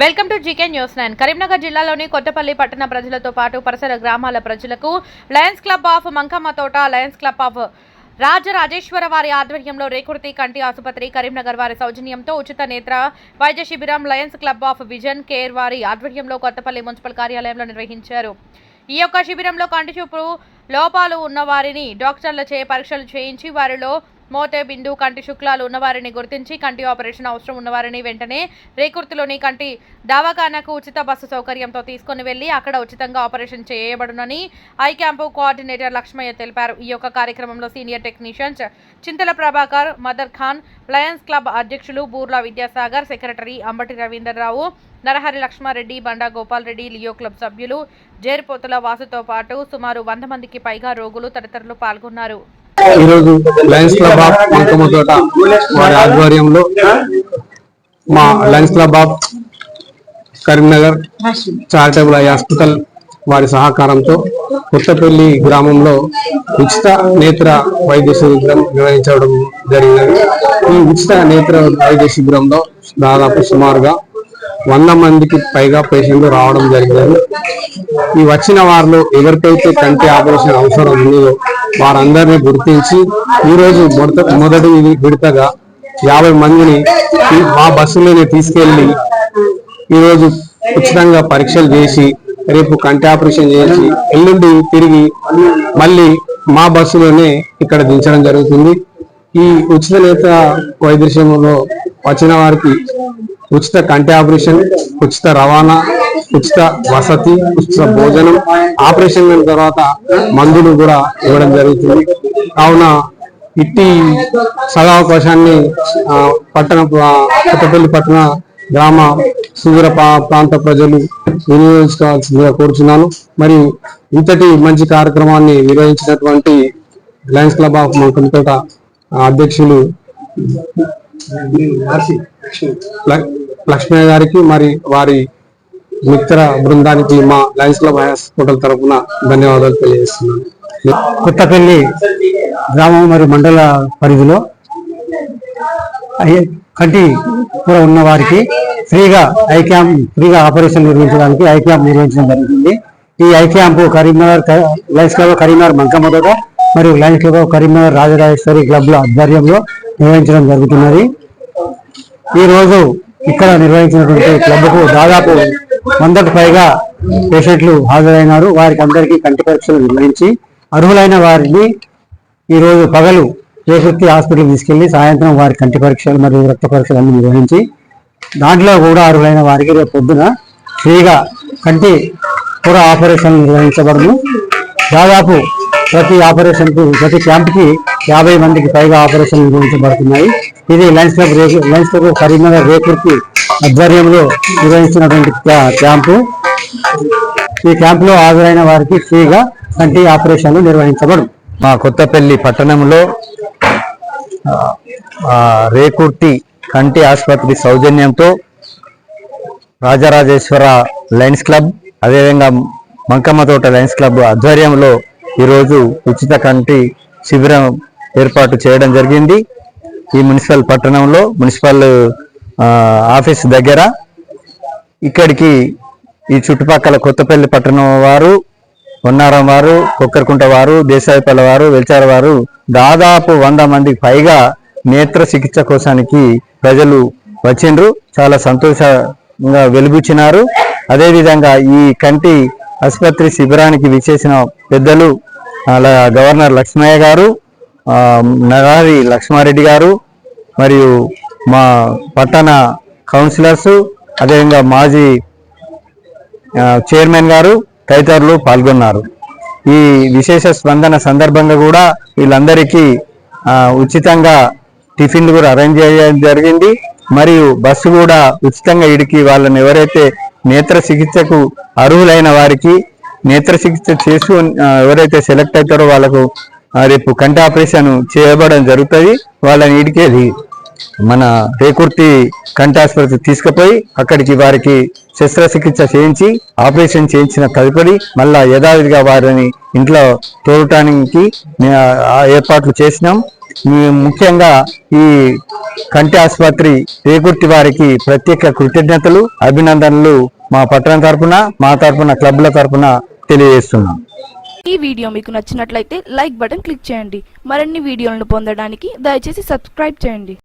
Welcome to GK news nine. Karimnagar జిల్లాలోని కొత్తపల్లి పట్టణ ప్రజలతో పాటు పరిసర గ్రామాల ప్రజలకు లయన్స్ క్లబ్ ఆఫ్ మంకమ్మ తోట లయన్స్ క్లబ్ ఆఫ్ రాజరాజేశ్వర వారి ఆధ్వర్యంలో రేకుర్తి కంటి ఆసుపత్రి కరీంనగర్ వారి సౌజన్యంతో ఉచిత నేత్ర వైద్య శిబిరం Lions Club of Vision Care వారి ఆధ్వర్యంలో కొత్తపల్లి మున్సిపల్ కార్యాలయంలో నిర్వహించారు. ఈ యొక్క శిబిరంలో కంటి చూపు లోపాలు ఉన్న వారిని డాక్టర్లచే పరీక్షలు చేయించి వారిలో మోతే బిందు కంటి శుక్లాలు ఉన్నవారిని గుర్తించి కంటి ఆపరేషన్ అవసరం ఉన్నవారిని వెంటనే రేకుర్తిలోని కంటి దవాఖానకు ఉచిత బస్సు సౌకర్యంతో తీసుకుని వెళ్ళి అక్కడ ఉచితంగా ఆపరేషన్ చేయబడునని ఐ క్యాంపు కోఆర్డినేటర్ లక్ష్మయ్య తెలిపారు. ఈ యొక్క కార్యక్రమంలో senior technicians Chintala Prabhakar Madar Khan Lions Club అధ్యక్షులు Burla Vidyasagar secretary Ambati Ravinder Rao Narahari Lakshma Reddy Banda Gopal Reddy Leo Club సభ్యులు జేరిపోతుల వాసుతో పాటు సుమారు వంద మందికి పైగా రోగులు తదితరులు పాల్గొన్నారు. ఈరోజు లయన్స్ క్లబ్ ఆఫ్ మంకమ్మ తోట వారి ఆధ్వర్యంలో మా Lions Club of Karimnagar charitable eye hospital వారి సహకారంతో కొత్తపల్లి గ్రామంలో ఉచిత నేత్ర వైద్య శిబిరం నిర్వహించడం జరిగినది. ఈ ఉచిత నేత్ర వైద్య శిబిరంలో దాదాపు సుమారుగా వంద మందికి పైగా పేషెంట్లు రావడం జరిగినది. ఈ వచ్చిన వారిలో ఎవరికైతే కంటి ఆపరేషన్ అవసరం ఉందో వారందరినీ గుర్తించి ఈరోజు మొదట మొదటి విడతగా యాభై మందిని ఈ- మా బస్సులోనే తీసుకెళ్ళి ఈరోజు ఉచితంగా పరీక్షలు చేసి రేపు కంటి ఆపరేషన్ చేసి ఎల్లుండి తిరిగి మళ్ళీ మా బస్సులోనే ఇక్కడ దించడం జరుగుతుంది. ఈ ఉచిత నేత వైద్యశ్రమంలో వచ్చిన వారికి ఉచిత కంటి ఆపరేషన్ ఉచిత రవాణా ఉచిత వసతి ఉచిత భోజనం ఆపరేషన్ అయిన తర్వాత మందులు కూడా ఇవ్వడం జరుగుతుంది. కావున ఇట్టి సదావకాశాన్ని పట్టణ కొత్తపల్లి పట్టణ గ్రామ సుదూర ప్రా- ప్రాంత ప్రజలు వినియోగించుకోవాల్సిందిగా కోరుచున్నాను. మరియు ఇంతటి మంచి కార్యక్రమాన్ని నిర్వహించినటువంటి లయన్స్ క్లబ్ ఆఫ్ మంకంపేట అధ్యక్షులు లక్ష్మయ్య గారికి మరి వారి మిత్ర బృందానికి మా లయన్స్ క్లబ్ హోటల్ తరఫున ధన్యవాదాలు తెలియజేస్తున్నాను. కొత్తపల్లి గ్రామం మరియు మండల పరిధిలో కంటి కూర ఉన్న వారికి ఫ్రీగా ఐ క్యాంప్ ఫ్రీగా ఆపరేషన్ నిర్వహించడానికి ఐ క్యాంప్ నిర్వహించడం జరుగుతుంది ఈ ఐ క్యాంప్ కరీంనగర్ క- లయన్స్ క్లబ్ కరీంనగర్ మంకమ్మదోట మరియు లయన్స్ క్లబ్ కరీంనగర్ రాజరాజేశ్వరి క్లబ్ల ఆధ్వర్యంలో నిర్వహించడం జరుగుతున్నది. ఈ రోజు ఇక్కడ నిర్వహించినటువంటి క్లబ్కు దాదాపు వందకు పైగా పేషెంట్లు హాజరైనారు. వారికి అందరికీ కంటి పరీక్షలు నిర్వహించి అర్హులైన వారిని ఈరోజు పగలు జయశక్తి హాస్పిటల్ తీసుకెళ్ళి సాయంత్రం వారి కంటి పరీక్షలు మరియు రక్త పరీక్షలు అన్ని నిర్వహించి దాంట్లో కూడా అర్హులైన వారికి రేపు పొద్దున ఫ్రీగా కంటి కూడా ఆపరేషన్ నిర్వహించబడును. దాదాపు ప్రతి ఆపరేషన్కు ప్రతి క్యాంప్కి యాభై మందికి పైగా ఆపరేషన్లు నిర్వహించబడుతున్నాయి. ఇది లయన్స్ క్లబ్ రేపు లయన్స్ క్లబ్ కరీంనగర్ రేకుర్తి ఆధ్వర్యంలో నిర్వహించినటువంటి క్యాంపు. ఈ క్యాంపులో హాజరైన వారికి ఫ్రీగా కంటి ఆపరేషన్లు నిర్వహించబడు మా కొత్తపల్లి పట్టణంలో రేకుర్తి కంటి ఆసుపత్రి సౌజన్యంతో రాజరాజేశ్వర లయన్స్ క్లబ్ అదేవిధంగా మంకమ్మ తోట లయన్స్ క్లబ్ ఆధ్వర్యంలో ఈరోజు ఉచిత కంటి శిబిరం ఏర్పాటు చేయడం జరిగింది. ఈ మున్సిపల్ పట్టణంలో మున్సిపల్ ఆఫీస్ దగ్గర ఇక్కడికి ఈ చుట్టుపక్కల కొత్తపల్లి పట్టణం వారు ఉన్నారం వారు కొక్కరకుంట వారు దేశాయిపల్లి వారు వెల్చార వారు దాదాపు వంద మందికి పైగా నేత్ర చికిత్స కోసానికి ప్రజలు వచ్చిండ్రు. చాలా సంతోషంగా వెలుగుచ్చినారు అదేవిధంగా ఈ కంటి ఆసుపత్రి శిబిరానికి విచ్చేసిన పెద్దలు అలా గవర్నర్ లక్ష్మయ్య గారు నగారి లక్ష్మారెడ్డి గారు మరియు మా పట్టణ కౌన్సిలర్స్ అదేవిధంగా మాజీ చైర్మన్ గారు తదితరులు పాల్గొన్నారు. ఈ విశేష స్పందన సందర్భంగా కూడా వీళ్ళందరికీ ఉచితంగా టిఫిన్లు కూడా అరేంజ్ చేయడం జరిగింది. మరియు బస్సు కూడా ఉచితంగా ఇడికి వాళ్ళని ఎవరైతే నేత్ర చికిత్సకు అర్హులైన వారికి నేత్ర చికిత్స చేసు ఎవరైతే సెలెక్ట్ అవుతారో వాళ్ళకు రేపు కంటి ఆపరేషన్ చేయబడడం జరుగుతుంది. వాళ్ళని ఇడికేది మన రేకుర్తి కంటి ఆసుపత్రి తీసుకుపోయి అక్కడికి వారికి శస్త్రచికిత్స చేయించి ఆపరేషన్ చేయించిన తదుపరి మళ్ళా యథావిధిగా వారిని ఇంట్లో తోడటానికి ఏర్పాట్లు చేసినాం. ముఖ్యంగా ఈ కంటి ఆసుపత్రి రేకుర్తి వారికి ప్రత్యేక కృతజ్ఞతలు అభినందనలు మా పట్టణం తరపున మా తరపున క్లబ్ల తరపున తెలియజేస్తున్నాం. ఈ వీడియో మీకు నచ్చినట్లయితే లైక్ బటన్ క్లిక్ చేయండి. మరిన్ని వీడియోలను పొందడానికి దయచేసి సబ్స్క్రైబ్ చేయండి.